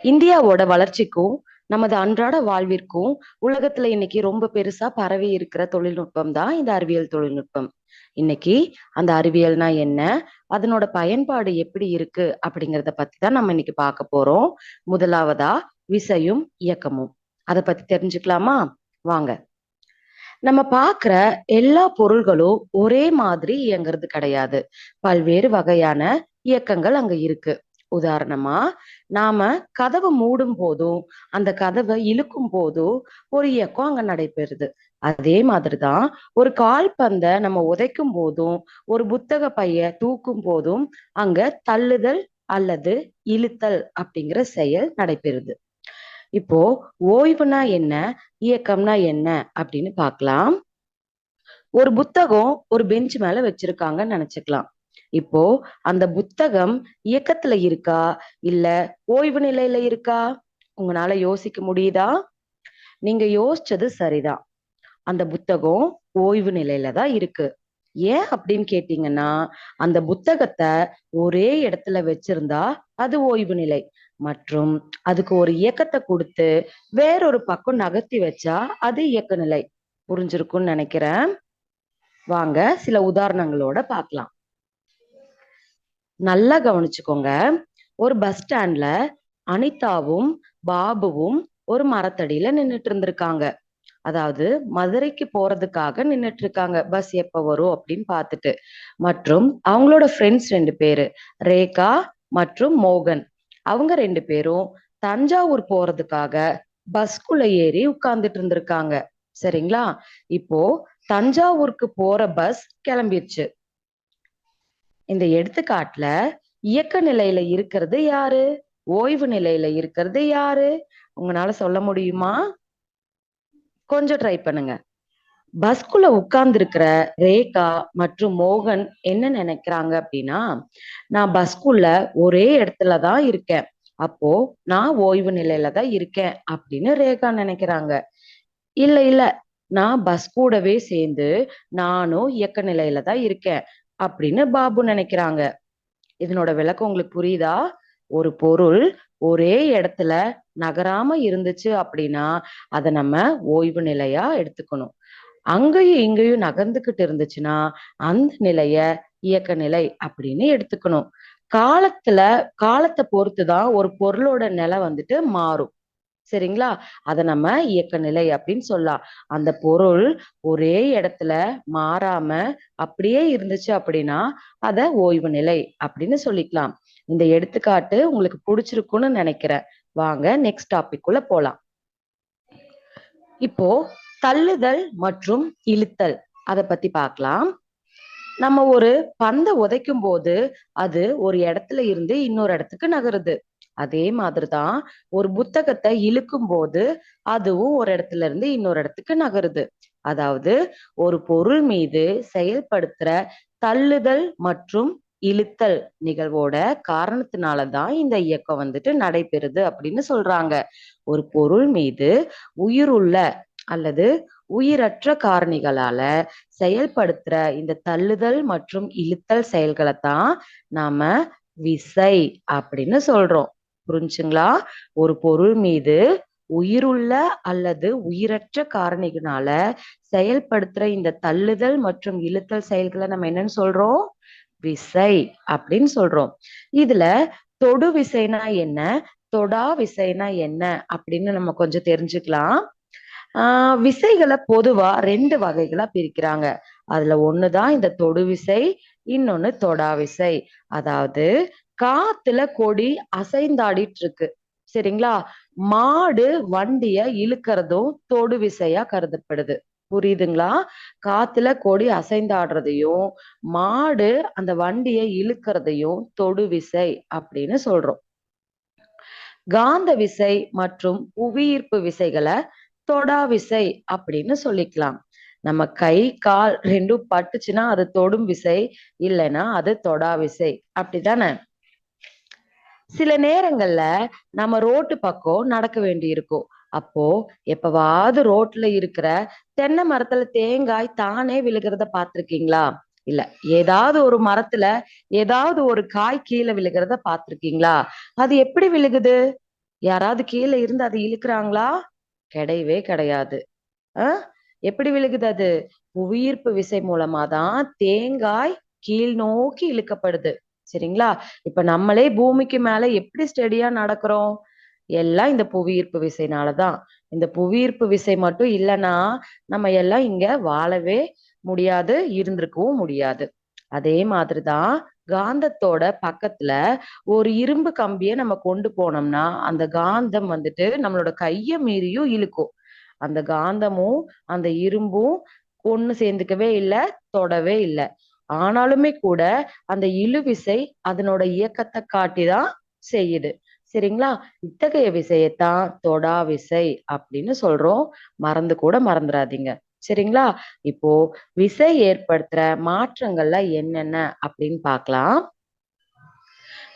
இந்தியாவோட வளர்ச்சிக்கும் நமது அன்றாட வாழ்விற்கும் உலகத்துல இன்னைக்கு ரொம்ப பெருசா பரவி இருக்கிற தொழில்நுட்பம் தான் இந்த அறிவியல் தொழில்நுட்பம். இன்னைக்கு அந்த அறிவியல்னா என்ன அதனோட பயன்பாடு எப்படி இருக்கு அப்படிங்கிறத பத்தி தான் நம்ம இன்னைக்கு பார்க்க போறோம். முதலாவதா விசையும் இயக்கமும். அதை பத்தி தெரிஞ்சுக்கலாமா? வாங்க. நம்ம பார்க்கிற எல்லா பொருள்களும் ஒரே மாதிரி இயங்குறது கிடையாது. பல்வேறு வகையான இயக்கங்கள் அங்க இருக்கு. உதாரணமா நாம கதவை மூடும் போதும் அந்த கதவை இழுக்கும் போதும் ஒரு இயக்கம் அங்க நடைபெறுது. அதே மாதிரிதான் ஒரு கால்பந்த நம்ம உதைக்கும் போதும் ஒரு புத்தக பைய தூக்கும் போதும் அங்க தள்ளுதல் அல்லது இழுத்தல் அப்படிங்கிற செயல் நடைபெறுது. இப்போ ஓய்வுனா என்ன இயக்கம்னா என்ன அப்படின்னு பார்க்கலாம். ஒரு புத்தகம் ஒரு பெஞ்ச் மேல வச்சிருக்காங்கன்னு நினைச்சுக்கலாம். இப்போ அந்த புத்தகம் இயக்கத்துல இருக்கா? இல்ல ஓய்வு நிலையில இருக்கா? உங்களால யோசிக்க முடியுதா? நீங்க யோசிச்சது சரிதான். அந்த புத்தகம் ஓய்வு நிலையில தான் இருக்கு. ஏன் அப்படின்னு கேட்டீங்கன்னா அந்த புத்தகத்தை ஒரே இடத்துல வச்சிருந்தா அது ஓய்வு நிலை. மற்றும் அதுக்கு ஒரு இயக்கத்தை கொடுத்து வேறொரு பக்கம் நகர்த்தி வச்சா அது இயக்க நிலை. புரிஞ்சிருக்கும்னு நினைக்கிறேன். வாங்க சில உதாரணங்களோட பார்க்கலாம். நல்லா கவனிச்சுக்கோங்க. ஒரு பஸ் ஸ்டாண்ட்ல அனிதாவும் பாபுவும் ஒரு மரத்தடியில நின்னுட்டு இருந்திருக்காங்க. அதாவது மதுரைக்கு போறதுக்காக நின்னுட்டு இருக்காங்க. பஸ் எப்ப வரும் அப்படின்னு பார்த்துட்டு. மற்றும் அவங்களோட ஃப்ரெண்ட்ஸ் ரெண்டு பேரு ரேகா மற்றும் மோகன். அவங்க ரெண்டு பேரும் தஞ்சாவூர் போறதுக்காக பஸ்குள்ள ஏறி உட்கார்ந்துட்டு இருந்திருக்காங்க. சரிங்களா? இப்போ தஞ்சாவூருக்கு போற பஸ் கிளம்பிடுச்சு இந்த எடுத்துக்காட்டுல இயக்க நிலையில இருக்கிறது யாரு? ஓய்வு நிலையில இருக்கிறது யாரு? உங்களால சொல்ல முடியுமா? கொஞ்சம் ட்ரை பண்ணுங்க. பஸ்குள்ள உட்கார்ந்து இருக்கிற ரேகா மற்றும் மோகன் என்ன நினைக்கிறாங்க அப்படின்னா நான் பஸ்குள்ள ஒரே இடத்துல தான் இருக்கேன். அப்போ நான் ஓய்வு நிலையில தான் இருக்கேன் அப்படின்னு ரேகா நினைக்கிறாங்க. இல்ல இல்ல. நான் பஸ் கூடவே சேர்ந்து நானும் இயக்க நிலையில தான் இருக்கேன். அப்படின்னு பாபு நினைக்கிறாங்க. இதனோட விளக்கம் உங்களுக்கு புரியுதா? ஒரு பொருள் ஒரே இடத்துல நகராம இருந்துச்சு அப்படின்னா அதை நம்ம ஓய்வு நிலையா எடுத்துக்கணும். அங்கேயும் இங்கேயும் நகர்ந்துகிட்டு இருந்துச்சுன்னா அந்த நிலைய இயக்க நிலை அப்படின்னு எடுத்துக்கணும். காலத்துல காலத்தை பொறுத்துதான் ஒரு பொருளோட நிலை வந்துட்டு மாறும். சரிங்களா? அத நம்ம இயக்க நிலை அப்படின்னு சொல்லலாம். அந்த பொருள் ஒரே இடத்துல மாறாம அப்படியே இருந்துச்சு அப்படின்னா அத ஓய்வு நிலை அப்படின்னு சொல்லிக்கலாம். இந்த எடுத்துக்காட்டு உங்களுக்கு பிடிச்சிருக்குன்னு நினைக்கிறேன். வாங்க நெக்ஸ்ட் டாபிக் குள்ள போலாம். இப்போ தள்ளுதல் மற்றும் இழுத்தல். அதை பத்தி பார்க்கலாம். நம்ம ஒரு பந்தை உதைக்கும் போது அது ஒரு இடத்துல இருந்து இன்னொரு இடத்துக்கு நகருது. அதே மாதிரிதான் ஒரு புத்தகத்தை இழுக்கும் போது அதுவும் ஒரு இடத்துல இருந்து இன்னொரு இடத்துக்கு நகருது. அதாவது ஒரு பொருள் மீது செயல்படுத்துற தள்ளுதல் மற்றும் இழுத்தல் நிகழ்வோட காரணத்தினாலதான் இந்த இயக்கம் வந்துட்டு நடைபெறுது அப்படின்னு சொல்றாங்க. ஒரு பொருள் மீது உயிருள்ள அல்லது உயிரற்ற காரணிகளால செயல்படுத்துற இந்த தள்ளுதல் மற்றும் இழுத்தல் செயல்களை தான் நாம விசை அப்படின்னு சொல்றோம். புரிஞ்சுங்களா? ஒரு பொருள் மீது உயிருள்ள அல்லது உயிரற்ற காரணிகளால செயல்படுத்துற இந்த தள்ளுதல் மற்றும் இழுத்தல் செயல்களை நம்ம என்னன்னு சொல்றோம்? விசை அப்படின்னு சொல்றோம். இதுல தொடு விசைனா என்ன? தொடா விசைனா என்ன? அப்படின்னு நம்ம கொஞ்சம் தெரிஞ்சுக்கலாம். ஆஹ் விசைகளை பொதுவா ரெண்டு வகைகளா பிரிக்கிறாங்க. அதுல ஒண்ணுதான் இந்த தொடு விசை இன்னொன்னு தொடா விசை. அதாவது காத்துல கொடி அசைந்தாடிட்டு இருக்கு சரிங்களா? மாடு வண்டிய இழுக்கிறதும் தொடு விசையா கருதப்படுது. புரியுதுங்களா? காத்துல கொடி அசைந்தாடுறதையும் மாடு அந்த வண்டியை இழுக்கிறதையும் தொடு விசை அப்படின்னு சொல்றோம். காந்த விசை மற்றும் புவியீர்ப்பு விசைகளை தொடா விசை அப்படின்னு சொல்லிக்கலாம். நம்ம கை கால் ரெண்டும் பட்டுச்சுன்னா அது தொடும் விசை இல்லைன்னா அது தொடா விசை. அப்படிதானே சில நேரங்கள்ல நம்ம ரோட்டு பக்கம் நடக்க வேண்டி இருக்கும் அப்போ எப்பவாவது ரோட்ல இருக்கிற தென்னை மரத்துல தேங்காய் தானே விழுகிறத பாத்திருக்கீங்களா இல்ல ஏதாவது ஒரு மரத்துல ஏதாவது ஒரு காய் கீழே விழுகிறத பாத்திருக்கீங்களா அது எப்படி விழுகுது? யாராவது கீழே இருந்து அதை இழுக்கிறாங்களா? கிடையவே கிடையாது. ஆஹ் எப்படி விழுகுது அது? புவியீர்ப்பு விசை மூலமா தான் தேங்காய் கீழ் நோக்கி இழுக்கப்படுது. சரிங்களா? இப்ப நம்மளே பூமிக்கு மேல எப்படி ஸ்டெடியா நடக்கிறோம்? எல்லாம் இந்த புவியீர்ப்பு விசைனாலதான் இந்த புவியீர்ப்பு விசை மட்டும் இல்லைன்னா நம்ம எல்லாம் இங்க வாழவே முடியாது இருந்திருக்கவும் முடியாது. அதே மாதிரிதான் காந்தத்தோட பக்கத்துல ஒரு இரும்பு கம்பிய நம்ம கொண்டு போனோம்னா அந்த காந்தம் வந்துட்டு நம்மளோட கைய மீறியும் இழுக்கும். அந்த காந்தமும் அந்த இரும்பும் ஒண்ணு சேர்ந்துக்கவே இல்லை தொடவே இல்லை. ஆனாலுமே கூட அந்த இழுவிசை அதனோட இயக்கத்தை காட்டிதான் செய்யுது. சரிங்களா? இத்தகைய விசையத்தான் தொடா விசை அப்படின்னு சொல்றோம். மறந்து கூட மறந்துடாதீங்க சரிங்களா? இப்போ விசை ஏற்படுத்துற மாற்றங்கள்ல என்னென்ன அப்படின்னு பார்க்கலாம்.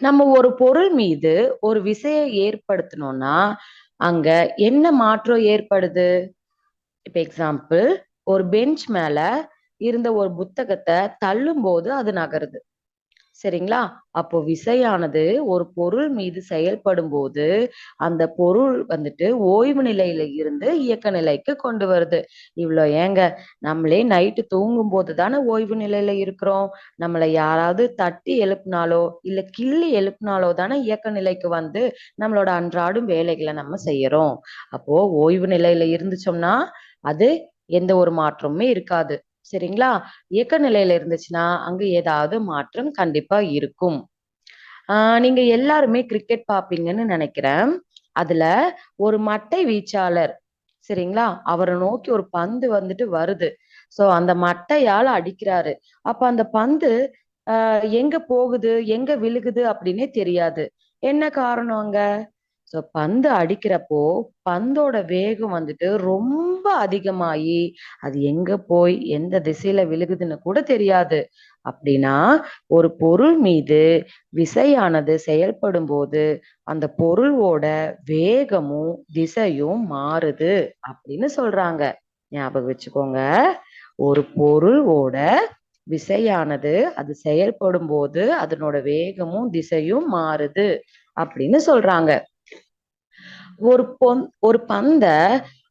நம்ம ஒரு பொருள் மீது ஒரு விசையை ஏற்படுத்தணும்னா அங்க என்ன மாற்றம் ஏற்படுது? இப்ப எக்ஸாம்பிள் ஒரு பெஞ்ச் மேல இருந்த ஒரு புத்தகத்தை தள்ளும் போது அது நகருது. சரிங்களா? அப்போ விசையானது ஒரு பொருள் மீது செயல்படும் போது அந்த பொருள் வந்துட்டு ஓய்வு நிலையில இருந்து இயக்க நிலைக்கு கொண்டு வருது. இவ்வளோ ஏங்க நம்மளே நைட்டு தூங்கும் போது தானே ஓய்வு நிலையில இருக்கிறோம். நம்மளை யாராவது தட்டி எழுப்பினாலோ இல்ல கிள்ளி எழுப்பினாலோ தானே இயக்க நிலைக்கு வந்து நம்மளோட அன்றாடும் வேலைகளை நம்ம செய்யறோம். அப்போ ஓய்வு நிலையில இருந்துச்சோம்னா அது எந்த ஒரு மாற்றமுமே இருக்காது. சரிங்களா? இயக்க நிலையில இருந்துச்சுன்னா அங்க ஏதாவது மாற்றம் கண்டிப்பா இருக்கும். ஆஹ் நீங்க எல்லாருமே கிரிக்கெட் பாப்பீங்கன்னு நினைக்கிறேன். அதுல ஒரு மட்டை வீச்சாளர் சரிங்களா? அவரை நோக்கி ஒரு பந்து வந்துட்டு வருது. சோ அந்த மட்டையால அடிக்கிறாரு. அப்ப அந்த பந்து ஆஹ் எங்க போகுது? எங்க விழுகுது? அப்படின்னே தெரியாது. என்ன காரணம் அங்க? ஸோ பந்து அடிக்கிறப்போ பந்தோட வேகம் வந்துட்டு ரொம்ப அதிகமாகி அது எங்க போய் எந்த திசையில விழுகுதுன்னு கூட தெரியாது. அப்படின்னா ஒரு பொருள் மீது விசையானது செயல்படும் போது அந்த பொருளோட வேகமும் திசையும் மாறுது அப்படின்னு சொல்றாங்க. ஞாபகம் வச்சுக்கோங்க. ஒரு பொருளோட விசையானது அது செயல்படும் போது அதனோட வேகமும் திசையும் மாறுது அப்படின்னு சொல்றாங்க. ஒரு பொன் ஒரு பந்த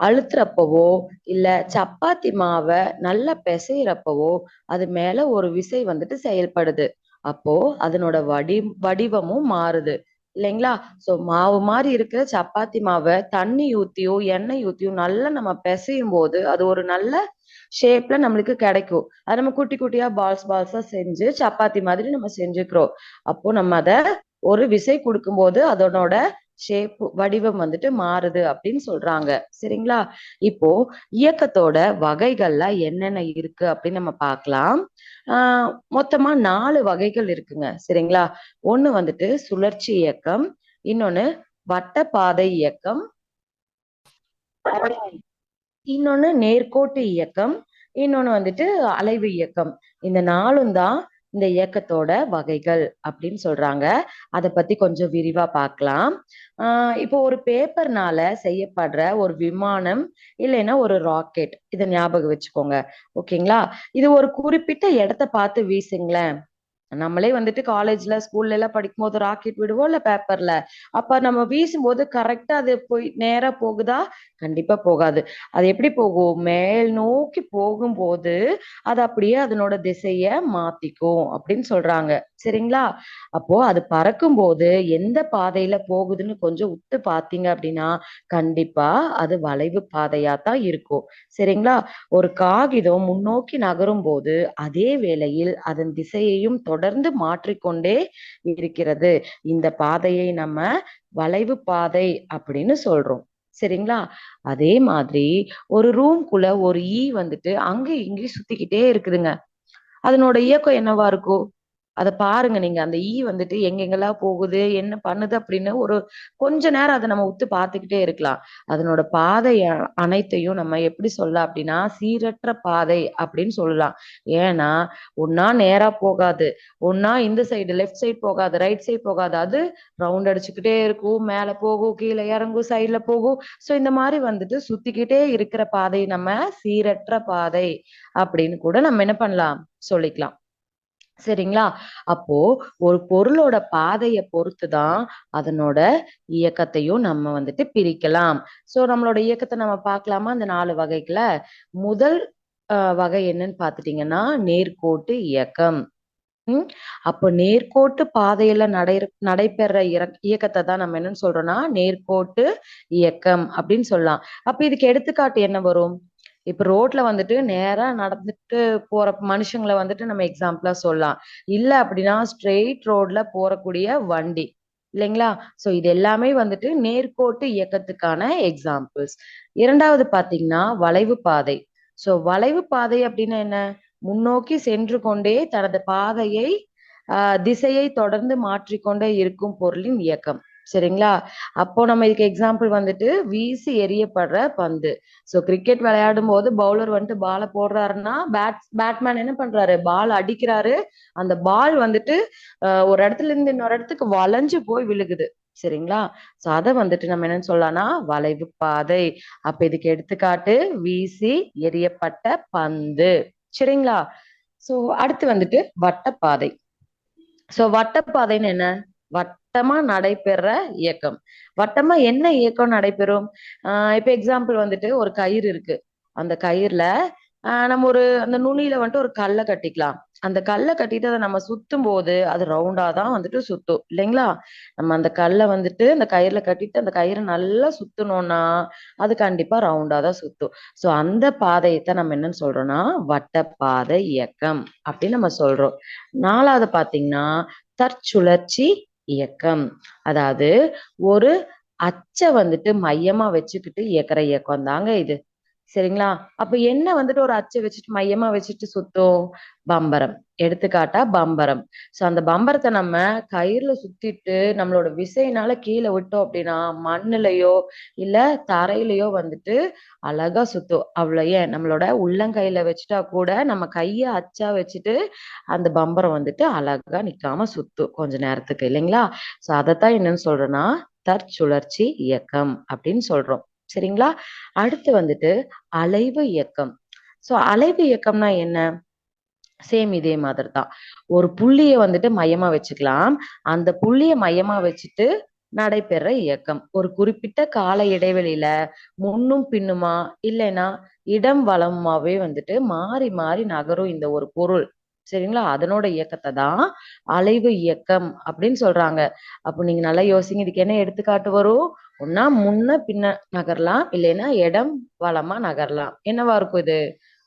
அழுத்துறப்பவோ இல்ல சப்பாத்தி மாவை நல்லா பிசையிறப்பவோ அது மேல ஒரு விசை வந்துட்டு செயல்படுது. அப்போ அதனோட வடி வடிவமும் மாறுது. இல்லைங்களா? சோ மாவு மாதிரி இருக்கிற சப்பாத்தி மாவை தண்ணி ஊத்தியோ எண்ணெய் ஊத்தியோ நல்லா நம்ம பிசையும் போது அது ஒரு நல்ல ஷேப்ல நம்மளுக்கு கிடைக்கும். அது நம்ம குட்டி குட்டியா பால்ஸ் பால்ஸா செஞ்சு சப்பாத்தி மாதிரி நம்ம செஞ்சுக்கிறோம். அப்போ நம்ம அத ஒரு விசை கொடுக்கும்போது அதனோட ஷேப் வடிவம் வந்துட்டு மாறுது அப்படின்னு சொல்றாங்க. சரிங்களா? இப்போ இயக்கத்தோட வகைகள்லாம் என்னென்ன இருக்கு அப்படின்னு நம்ம பார்க்கலாம். ஆஹ் மொத்தமா நாலு வகைகள் இருக்குங்க. சரிங்களா? ஒண்ணு வந்துட்டு சுழற்சி இயக்கம் இன்னொன்னு வட்டப்பாதை இயக்கம் இன்னொன்னு நேர்கோட்டு இயக்கம் இன்னொன்னு வந்துட்டு அலைவு இயக்கம். இந்த நாலும் தான் இந்த இயக்கத்தோட வகைகள் அப்படின்னு சொல்றாங்க. அதை பத்தி கொஞ்சம் விரிவா பார்க்கலாம். ஆஹ் இப்போ ஒரு பேப்பர்னால செய்யப்படுற ஒரு விமானம் இல்லைன்னா ஒரு ராக்கெட் இதை ஞாபகம் வச்சுக்கோங்க. ஓகேங்களா? இது ஒரு குறிப்பிட்ட இடத்த பார்த்து வீசுங்களேன். நம்மளே வந்துட்டு காலேஜ்ல ஸ்கூல்ல எல்லாம் படிக்கும் போது ராக்கெட் விடுவோம் இல்ல பேப்பர்ல அப்ப நம்ம வீசும்போது கரெக்டா அது போய் நேரா போகுதா? கண்டிப்பா போகாது. அது எப்படி போகும்? மேல் நோக்கி போகும்போது அது அப்படியே அதனோட திசைய மாத்திக்கும் அப்படின்னு சொல்றாங்க. சரிங்களா? அப்போ அது பறக்கும் போது எந்த பாதையில போகுதுன்னு கொஞ்சம் உத்து பாத்தீங்க அப்படின்னா கண்டிப்பா அது வளைவு பாதையா தான் இருக்கும். சரிங்களா? ஒரு காகிதம் முன்னோக்கி நகரும் போது அதே வேளையில் அதன் திசையையும் தொடர்ந்து மாற்றிக்கொண்டே இருக்கிறது. இந்த பாதையை நம்ம வளைவு பாதை அப்படின்னு சொல்றோம். சரிங்களா? அதே மாதிரி ஒரு ரூம்குள்ள ஒரு ஈ வந்துட்டு அங்க இங்கேயும் சுத்திக்கிட்டே இருக்குதுங்க. அதனோட இயக்கம் என்னவா இருக்கும்? அதை பாருங்க நீங்க. அந்த ஈ வந்துட்டு எங்கெங்கெல்லாம் போகுது என்ன பண்ணுது அப்படின்னு ஒரு கொஞ்ச நேரம் அதை நம்ம உத்து பார்த்துக்கிட்டே இருக்கலாம். அதனோட பாதை அனைத்தையும் நம்ம எப்படி சொல்லலாம் அப்படின்னா சீரற்ற பாதை அப்படின்னு சொல்லலாம். ஏன்னா ஒன்னா நேரா போகாது. ஒன்னா இந்த சைடு லெஃப்ட் சைடு போகாது ரைட் சைடு போகாது. அது ரவுண்ட் அடிச்சுக்கிட்டே இருக்கும். மேல போகும் கீழே இறங்கும் சைட்ல போகும். சோ இந்த மாதிரி வந்துட்டு சுத்திக்கிட்டே இருக்கிற பாதை நம்ம சீரற்ற பாதை அப்படின்னு கூட நம்ம என்ன பண்ணலாம்? சொல்லிக்கலாம். சரிங்களா? அப்போ ஒரு பொருளோட பாதைய பொறுத்துதான் அதனோட இயக்கத்தையும் நம்ம வந்துட்டு பிரிக்கலாம். சோ நம்மளோட இயக்கத்தை நம்ம பார்க்கலாமா? அந்த நாலு வகைக்குல. முதல் வகை என்னன்னு பாத்துட்டீங்கன்னா நேர்கோட்டு இயக்கம். உம் அப்போ நேர்கோட்டு பாதையில நடை நடைபெற இயக்கத்தை தான் நம்ம என்னன்னு சொல்றோம்னா நேர்கோட்டு இயக்கம் அப்படின்னு சொல்லலாம். அப்ப இதுக்கு எடுத்துக்காட்டு என்ன வரும்? இப்ப ரோட்ல வந்துட்டு நேரா நடந்துட்டு போற மனுஷங்களை வந்துட்டு நம்ம எக்ஸாம்பிளா சொல்லலாம். இல்ல அப்படின்னா ஸ்ட்ரெயிட் ரோட்ல போறக்கூடிய வண்டி. இல்லைங்களா? சோ இது எல்லாமே வந்துட்டு நேர்கோட்டு இயக்கத்துக்கான எக்ஸாம்பிள்ஸ் இரண்டாவது பாத்தீங்கன்னா வளைவு பாதை. சோ வளைவு பாதை அப்படின்னா என்ன? முன்னோக்கி சென்று கொண்டே தனது பாதையை ஆஹ் திசையை தொடர்ந்து மாற்றிக்கொண்டே இருக்கும் பொருளின் இயக்கம். சரிங்களா? அப்போ நம்ம இதுக்கு எக்ஸாம்பிள் வந்துட்டு வீசி எரியப்படுற பந்து. சோ கிரிக்கெட் விளையாடும் போது பவுலர் வந்துட்டு பாலை போடுறாருன்னா பேட் பேட்மேன் என்ன பண்றாரு? பால் அடிக்கிறாரு. அந்த பால் வந்துட்டு ஒரு இடத்துல இருந்து இன்னொரு இடத்துக்கு வளைஞ்சு போய் விழுகுது. சரிங்களா? சோ அத வந்துட்டு நம்ம என்னன்னு சொல்லலாம்னா வளைவு பாதை. அப்ப இதுக்கு எடுத்துக்காட்டு வீசி எரியப்பட்ட பந்து. சரிங்களா? சோ அடுத்து வந்துட்டு வட்டப்பாதை. சோ வட்டப்பாதைன்னு என்ன? வட் வட்டமா நடைபெற இயக்கம். வட்டமா என்ன இயக்கம் நடைபெறும்? ஆஹ் இப்ப எக்ஸாம்பிள் வந்துட்டு ஒரு கயிறு இருக்கு. அந்த கயிறுல ஆஹ் நம்ம ஒரு அந்த நுனியில வந்துட்டு ஒரு கல்லை கட்டிக்கலாம். அந்த கல்லை கட்டிட்டு அதை நம்ம சுத்தும் போது அது ரவுண்டா தான் வந்துட்டு சுத்தும். இல்லைங்களா? நம்ம அந்த கல்லை வந்துட்டு அந்த கயிறுல கட்டிட்டு அந்த கயிறை நல்லா சுத்தணும்னா அது கண்டிப்பா ரவுண்டா தான் சுத்தும். சோ அந்த பாதையைத்தான் நம்ம என்னன்னு சொல்றோம்னா வட்டப்பாதை இயக்கம் அப்படின்னு நம்ம சொல்றோம். நாலாவது பாத்தீங்கன்னா தற்சுழற்சி இயக்கம். அதாவது ஒரு அச்சை வந்துட்டு மையமா வச்சுக்கிட்டு இயக்குற இயக்கம் தாங்க இது. சரிங்களா? அப்ப என்ன வந்துட்டு ஒரு அச்சை வச்சுட்டு மையமா வச்சுட்டு சுத்தும் பம்பரம். எடுத்துக்காட்டா பம்பரம். சோ அந்த பம்பரத்தை நம்ம கயிறுல சுத்திட்டு நம்மளோட விசையினால கீழே விட்டோம் அப்படின்னா மண்ணுலயோ இல்ல தரையிலயோ வந்துட்டு அழகா சுத்தும் அவ்வளோ ஏன் நம்மளோட உள்ளங்கையில வச்சுட்டா கூட நம்ம கைய அச்சா வச்சுட்டு அந்த பம்பரம் வந்துட்டு அழகா நிக்காம சுத்தும் கொஞ்ச நேரத்துக்கு இல்லைங்களா? சோ அதைத்தான் என்னன்னு சொல்றேன்னா தற்சுழற்சி இயக்கம் அப்படின்னு சொல்றோம். சரிங்களா? அடுத்து வந்துட்டு அலைவு இயக்கம். சோ அலைவு இயக்கம்னா என்ன? சேம் இதே மாதிரி தான் ஒரு புள்ளிய வந்துட்டு மையமா வச்சுக்கலாம். அந்த புள்ளிய மையமா வச்சுட்டு நடைபெற இயக்கம். ஒரு குறிப்பிட்ட கால இடைவெளியில முன்னும் பின்னுமா இல்லைன்னா இடம் வளமாவே வந்துட்டு மாறி மாறி நகரும் இந்த ஒரு பொருள். சரிங்களா? அதனோட இயக்கத்தை தான் அலைவு இயக்கம் அப்படின்னு சொல்றாங்க. அப்போ நீங்க நல்லா யோசிங்க இதுக்கு என்ன எடுத்துக்காட்டு வரும்? ஒன்னா முன்ன பின்ன நகரலாம் இல்லைன்னா இடம் வளமா நகரலாம். என்னவா இருக்கும் இது?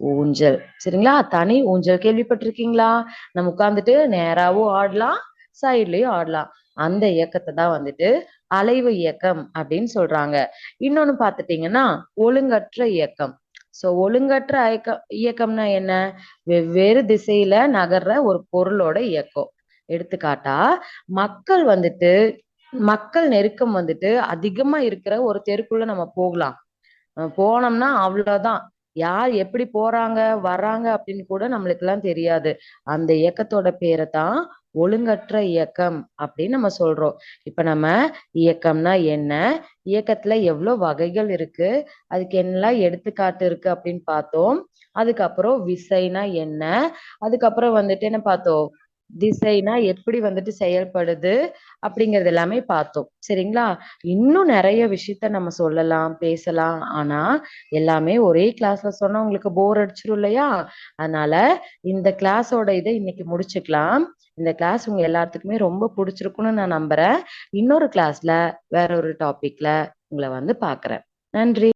ஊஞ்சல். சரிங்களா? தனி ஊஞ்சல் கேள்விப்பட்டிருக்கீங்களா? நம்ம உட்காந்துட்டு நேராவும் ஆடலாம் சைட்லயும் ஆடலாம். அந்த இயக்கத்தை தான் வந்துட்டு அலைவு இயக்கம் அப்படின்னு சொல்றாங்க. இன்னொன்னு பாத்துட்டீங்கன்னா ஒழுங்கற்ற இயக்கம். சோ ஒழுங்கற்ற இயக்கம் இயக்கம்னா என்ன? வெவ்வேறு திசையில நகர்ற ஒரு பொருளோட இயக்கம். எடுத்துக்காட்டா மக்கள் வந்துட்டு மக்கள் நெருக்கம் வந்துட்டு அதிகமா இருக்கிற ஒரு தெருக்குள்ள நம்ம போகலாம். போனோம்னா அவ்வளவுதான். யார் எப்படி போறாங்க வர்றாங்க அப்படின்னு கூட நம்மளுக்கு எல்லாம் தெரியாது. அந்த இயக்கத்தோட பேரை தான் ஒழுங்கற்ற இயக்கம் அப்படின்னு நம்ம சொல்றோம். இப்ப நம்ம இயக்கம்னா என்ன? இயக்கத்துல எவ்வளவு வகைகள் இருக்கு? அதுக்கு என்னெல்லாம் எடுத்துக்காட்டு இருக்கு அப்படின்னு பார்த்தோம். அதுக்கப்புறம் விசைனா என்ன? அதுக்கப்புறம் வந்துட்டு என்ன பார்த்தோம்? திசைனா எப்படி வந்துட்டு செயல்படுது? அப்படிங்கறது எல்லாமே பார்த்தோம். சரிங்களா? இன்னும் நிறைய விஷயத்த நம்ம சொல்லலாம் பேசலாம். ஆனா எல்லாமே ஒரே கிளாஸ்ல சொன்னா உங்களுக்கு போர் அடிச்சிரும் இல்லையா? அதனால இந்த கிளாஸோட இதை இன்னைக்கு முடிச்சுக்கலாம். இந்த கிளாஸ் உங்க எல்லாத்துக்குமே ரொம்ப பிடிச்சிருக்கும்னு நான் நம்புறேன். இன்னொரு கிளாஸ்ல வேற ஒரு டாபிக்ல உங்களை வந்து பாக்குறேன் நன்றி.